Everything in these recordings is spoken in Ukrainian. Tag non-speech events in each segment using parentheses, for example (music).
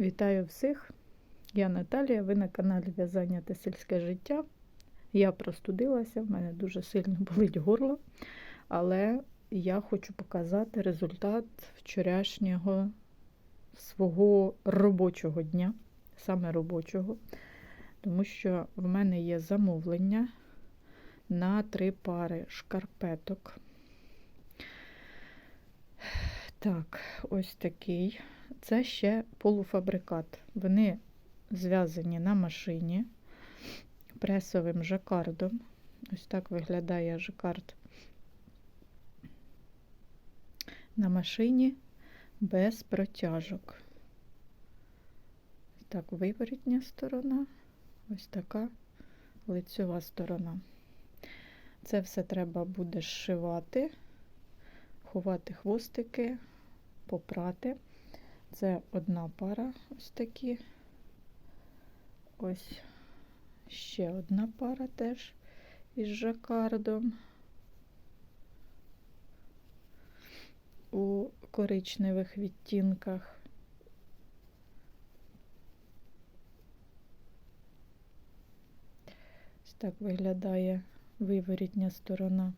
Вітаю всіх! Я Наталія, ви на каналі В'язання та сільське життя. Я простудилася, в мене дуже сильно (laughs) болить горло, але я хочу показати результат вчорашнього свого робочого дня, саме робочого, тому що в мене є замовлення на три пари шкарпеток. Так, ось такий. Це ще полуфабрикат. Вони зв'язані на машині пресовим жакардом. Ось так виглядає жакард на машині без протяжок. Так, виворітня сторона, ось така лицьова сторона. Це все треба буде зшивати, ховати хвостики, попрати. Це одна пара, ось такі. Ось ще одна пара теж із жакардом. У коричневих відтінках. Ось так виглядає виворітня сторона.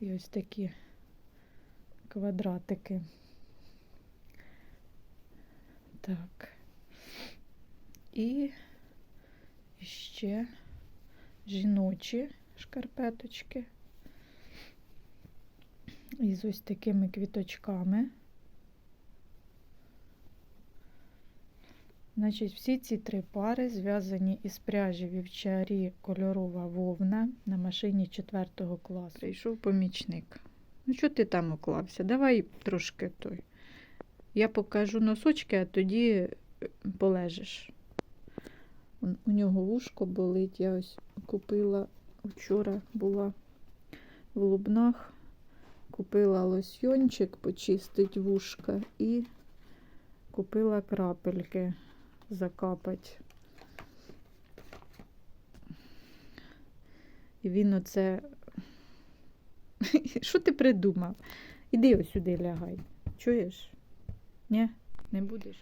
І ось такі квадратики. Так. І ще жіночі шкарпеточки із ось такими квіточками. Значить, всі ці три пари зв'язані із пряжі вівчарі кольорова вовна на машині 4 класу. Прийшов помічник. Ну, що ти там уклався? Давай трошки той. Я покажу носочки, а тоді е, полежиш. У нього вушко болить. Я ось купила вчора була в Лубнах, купила лосьйончик почистить вушка і купила крапельки закапать. І він оце. (laughs) Що ти придумав? Іди ось сюди лягай. Чуєш? Ні, не будеш.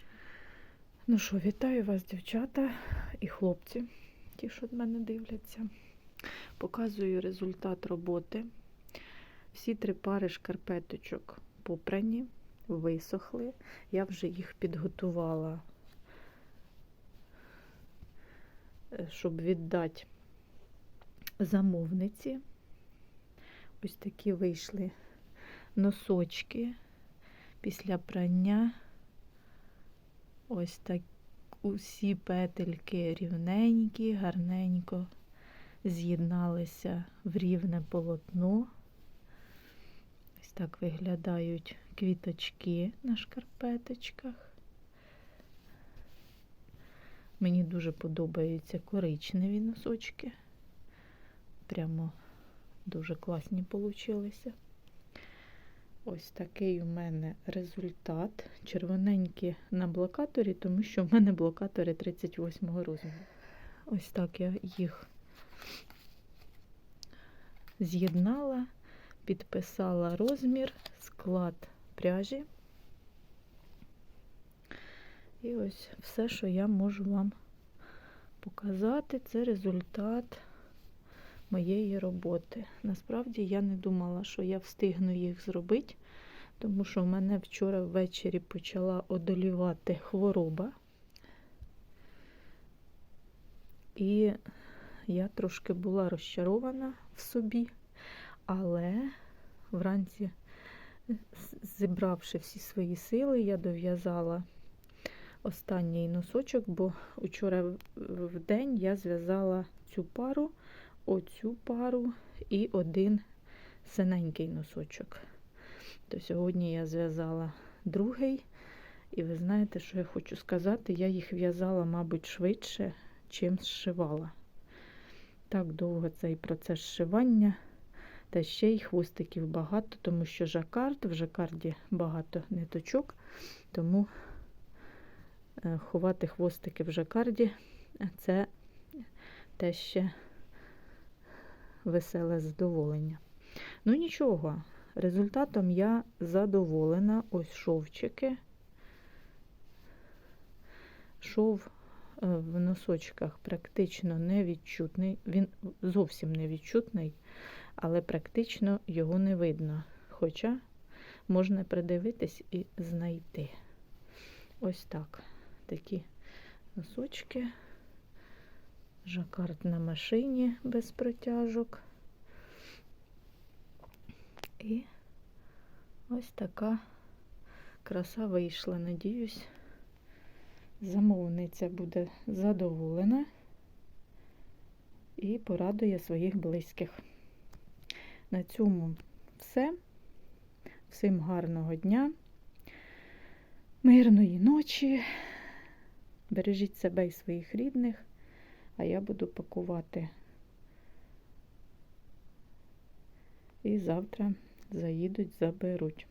Ну що, вітаю вас, дівчата і хлопці, ті, що від мене дивляться. Показую результат роботи. Всі три пари шкарпеточок попрані, висохли. Я вже їх підготувала, е, щоб віддати замовниці. Ось такі вийшли носочки після прання. Ось так усі петельки рівненькі, гарненько з'єдналися в рівне полотно. Ось так виглядають квіточки на шкарпеточках. Мені дуже подобаються коричневі носочки. Прямо дуже класні получилися. Ось такий у мене результат. Червоненькі на блокаторі, тому що в мене блокатори 38 розміру. Ось так я їх з'єднала, підписала розмір, склад пряжі. І ось все, що я можу вам показати, це результат моєї роботи. Насправді я не думала, що я встигну їх зробити, тому що в мене вчора ввечері почала одолівати хвороба. І я трошки була розчарована в собі, але вранці, зібравши всі свої сили, я дов'язала останній носочок, бо вчора в день я зв'язала цю пару оцю пару і один синенький носочок. То сьогодні я зв'язала другий, і ви знаєте, що я хочу сказати? Я їх в'язала, мабуть, швидше, чим зшивала. Так довго цей процес зшивання. Та ще й хвостиків багато, тому що жакард, в жакарді багато ниточок, тому е, ховати хвостики в жакарді це те ще веселе задоволення. Ну, нічого, результатом я задоволена. Ось шовчики. шов е, в носочках практично невідчутний. Він зовсім невідчутний, але практично його не видно. Хоча можна придивитись і знайти. Ось так. Такі носочки. Жакард на машині без протяжок. І ось така краса вийшла. Надіюсь, замовниця буде задоволена і порадує своїх близьких. На цьому все. Всім гарного дня, мирної ночі. Бережіть себе і своїх рідних, а я буду пакувати. І завтра заїдуть, заберуть.